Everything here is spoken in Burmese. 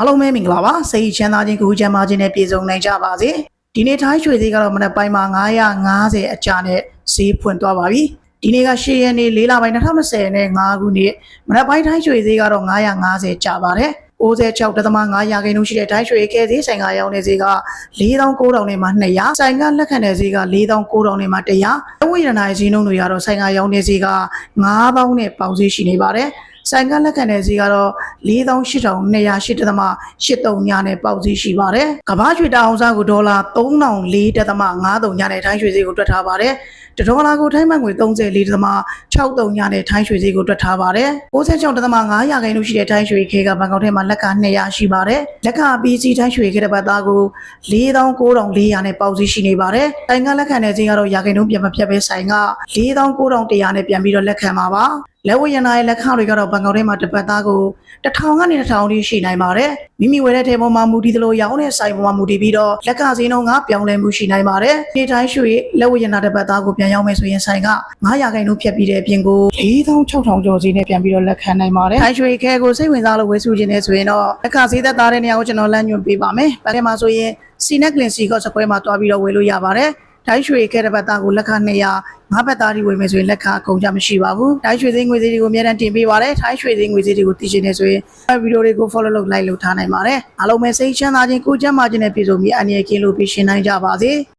အားလုံးပဲမင်္ဂလာပါစိတ်ချမ်းသာခြင်းကိုယ်ချမ်းသာခြင်းနဲ့ပြည့်စုံနိုင်ကြပါစေဒီနေ့ထိုင်းရွှေသေးကတော့မနက်ပိုင်းမှာ950အကြာနဲ့ဈေးဖွင့်သွားပါပြီဒီနေ့က10ရက်နေ့4လပိုင်း2020နဲ့5ခုနှစ်မနက်ပိုင်းထိုင်းရွှေသေးကတော့950ကြာပါတယ်96.5ရာခိုင်နှုန်းရှိတဲ့တိုင်းရွှေကဲသေးဆိုင်ကရောင်းနေဈေးက4900နဲ့မှ200ဆိုင်ကလက်ခံတဲ့ဈေးက4900နဲ့မှ100အဝိရဏရဲ့ဈေးနှုန်းတွေကတော့ဆိုင်ကရောင်းနေဈေးက9000နဲ့ပေါင်ဈေးရှိနေပါတယ်ဆိုင်ကလက်ခံတဲ့ဈေးကတော့ 48,208တသမ83ညနဲ့ပေါက်ဈေးရှိပါတယ်။ကမ္ဘာရွှေတအောင်စားကိုဒေါ်လာ3,004တသမ53ညနဲ့ထိုင်းရွှေဈေးကိုတွက်ထားပါတယ်။တဒေါ်လာကိုထိုင်းဘတ်ငွေ34တသမ63ညနဲ့ထိုင်းရွှေဈေးကိုတွက်ထားပါတယ်။96တသမ900ရာခိုင်နှုန်းရှိတဲ့ထိုင်းရွှေခေကဘန်ကောက်ထဲမှာလက်က200ရှိပါတယ်။လက်က PC ထိုင်းရွှေခေတဲ့ဘတ်သားကို49,400နဲ့ပေါက်ဈေးရှိနေပါတယ်။တိုင်ကလက်ခံတဲ့ဈေးကတော့ရာခိုင်နှုန်းပြန်မဖြတ်ပဲဆိုင်က49,100နဲ့ပြန်ပြီးတော့လက်ခံပါပါ။ လက်ဝရနာရဲ့လက်ခတွေကတော့ဘန်ကောက်ထဲမှာတစ်ပတ်သားကို1000ကနေ1000ထိရှိနိုင်ပါတယ်မိမိဝယ်တဲ့ထဲပေါ်မှာမူတည်သလိုရောင်းတဲ့ဆိုင်ပေါ်မှာမူတည်ပြီးတော့လက်ကဈေးနှုန်းကပြောင်းလဲမှုရှိနိုင်ပါတယ်ဒီတိုင်းရွှေလက်ဝရနာတစ်ပတ်သားကိုပြန်ရောင်းမယ်ဆိုရင်ဆိုင်က900ခိုင်နှုန်းဖြတ်ပြီးတဲ့အပြင်ကို4600ကျော်ဈေးနဲ့ပြန်ပြီးတော့လက်ခံနိုင်ပါတယ်တိုင်းရွှေခဲကိုစိတ်ဝင်စားလို့ဝယ်စုခြင်းနဲ့ဆိုရင်တော့လက်ကဈေးသက်သားတဲ့နေရာကိုကျွန်တော်လမ်းညွှန်ပေးပါမယ်။ပါတယ်မှာဆိုရင်စီနက်ကလင်စီကော့စပွဲမှာတွားပြီးတော့ဝယ်လို့ရပါတယ်။ တိုင်းရွှေခဲတဲ့ဘတ်သားကိုလက်ခ200ငါးဘတ်သားတွေဝယ်မယ်ဆိုရင်လက်ခအကုန်ကြမရှိပါဘူး။တိုင်းရွှေသေးငွေသေးတွေကိုအများတန်းတင်ပေးပါတယ်။တိုင်းရွှေသေးငွေသေးတွေကိုသိချင်နေဆိုရင်ဗီဒီယိုတွေကို follow လုပ် like လုပ်ထားနိုင်ပါတယ်။အားလုံးပဲစိတ်ချမ်းသာခြင်းကိုယ်ကျန်းမာခြင်းနဲ့ပြည့်စုံပြီးအနေနဲ့ကင်းလို့ပြရှင်နိုင်ကြပါစေ။